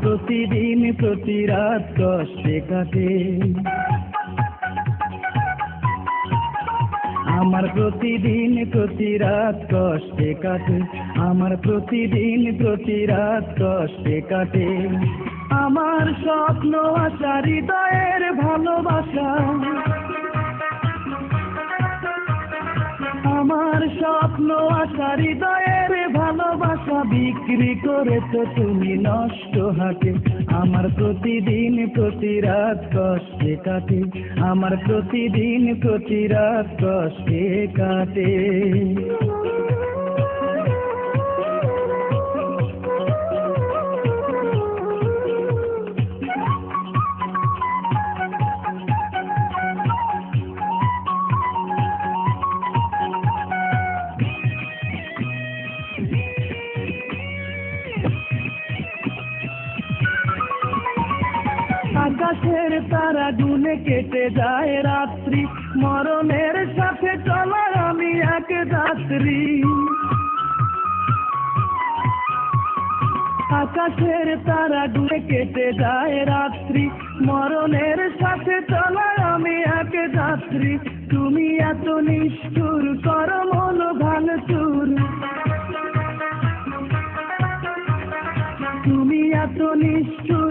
প্রতিদিন প্রতি রাত কষ্টে কাটে। আমার প্রতিদিন প্রতি রাত কষ্টে কাটে। আমার প্রতিদিন প্রতি রাত কষ্টে কাটে। আমার স্বপ্ন আশা হৃদয়ের ভালোবাসা। আমার স্বপ্ন আশা হৃদয়ের বিক্রি তো তুমি নষ্ট হাতে। আমার প্রতিদিন, প্রতি রাত কষ্টে কাটে। আমার প্রতিদিন, প্রতি রাত কষ্টে কাটে। আকাশের তারা গুনে কেটে যায় রাত্রি। মরণের সাথে চলা আমি এক যাত্রী। আকাশের তারা গুনে কেটে যায় রাত্রি। মরণের সাথে চলা আমি এক রাত্রি তুমি এত নিষ্ঠুর, কর মন ভাঙচুর। তুমি এত নিষ্ঠুর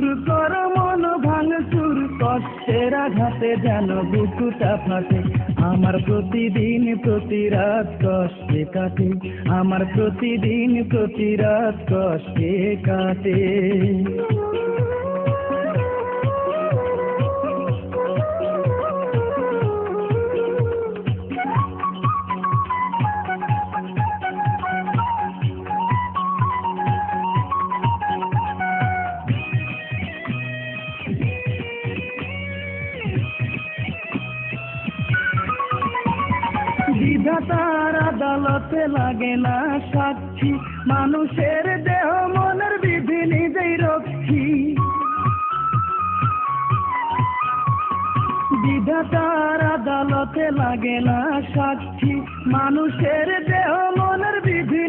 কষ্টের আঘাতে যেন বুকুটা ফাটে আমার প্রতিদিন, প্রতি রাত কষ্টে কাটে। আমার প্রতিদিন, প্রতি রাত কষ্টে কাটে। বিধাতার আদালতে লাগে না সাক্ষী। মানুষের দেহ মনের বিধি নিজেই রক্ষী। বিধাতার আদালতে লাগে না সাক্ষী। মানুষের দেহ মনের বিধি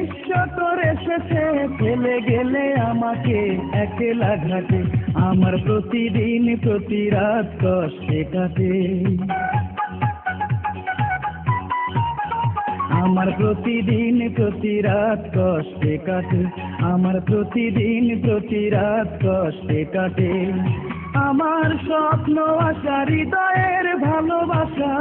নিঃস্ব করে শেষে ফেলে গেলে আমাকে একলা ঘাটে। আমার প্রতিদিন প্রতি রাত কষ্টে কাটে। আমার প্রতিদিন প্রতি রাত কষ্টে কাটে। আমার প্রতিদিন প্রতি রাত কষ্টে কাটে। আমার স্বপ্ন, আশা, হৃদয়ের ভালোবাসা।